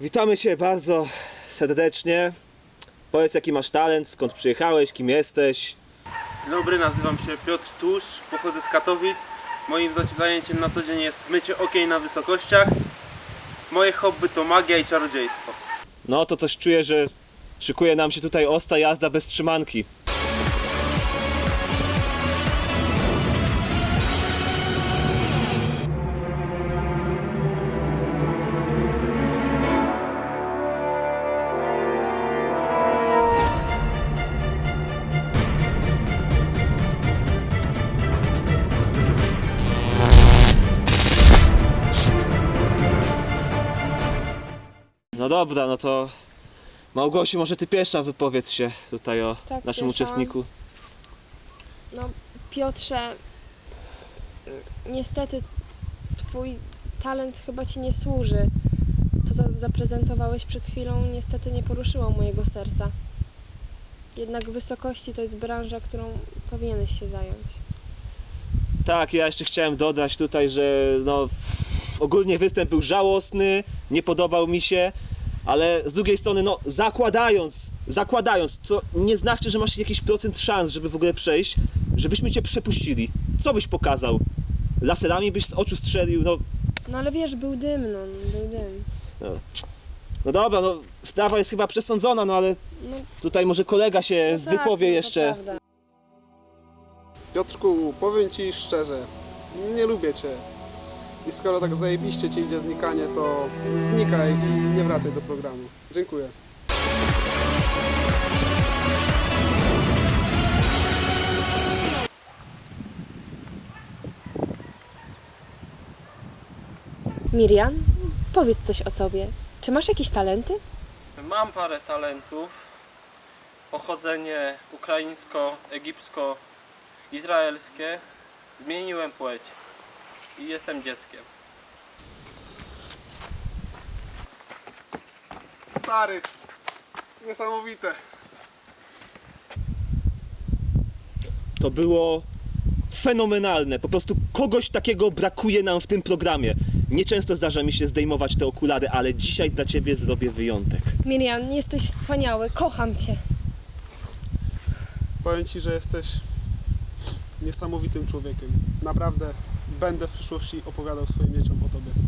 Witamy Cię bardzo serdecznie. Powiedz jaki masz talent, skąd przyjechałeś, kim jesteś. Dzień dobry, nazywam się Piotr Tusz, pochodzę z Katowic. Moim za- zajęciem na co dzień jest mycie okien na wysokościach. Moje hobby to magia i czarodziejstwo. No to coś czuję, że szykuje nam się tutaj osta jazda bez trzymanki. Dobra, no to Małgosiu, może ty pierwsza wypowiedz się tutaj o Tak, naszym pierwsza. uczestniku. No, Piotrze, niestety twój talent chyba ci nie służy. To, co zaprezentowałeś przed chwilą, niestety nie poruszyło mojego serca. Jednak wysokości to jest branża, którą powinieneś się zająć. Tak, ja jeszcze chciałem dodać tutaj, że no ogólnie występ był żałosny, nie podobał mi się, ale z drugiej strony, no zakładając, zakładając, co nie znaczy, że masz jakiś procent szans, żeby w ogóle przejść, żebyśmy cię przepuścili. Co byś pokazał? Laserami byś z oczu strzelił, no, No ale wiesz, był dym, no, był dym. no dobra, no sprawa jest chyba przesądzona, no ale No, tutaj może kolega się no tak, wypowie no jeszcze. Piotrku, powiem Ci szczerze, nie lubię Cię. I skoro tak zajebiście Ci idzie znikanie, to znikaj i nie wracaj do programu. Dziękuję. Miriam, powiedz coś o sobie. Czy masz jakieś talenty? Mam parę talentów. Pochodzenie ukraińsko-egipsko-izraelskie. Zmieniłem płeć i jestem dzieckiem. Stary, niesamowite. To było fenomenalne. Po prostu kogoś takiego brakuje nam w tym programie. Nieczęsto zdarza mi się zdejmować te okulary, ale dzisiaj dla ciebie zrobię wyjątek. Miriam, jesteś wspaniały, kocham cię. Powiem Ci, że jesteś niesamowitym człowiekiem. Naprawdę będę w przyszłości opowiadał swoim dzieciom o Tobie.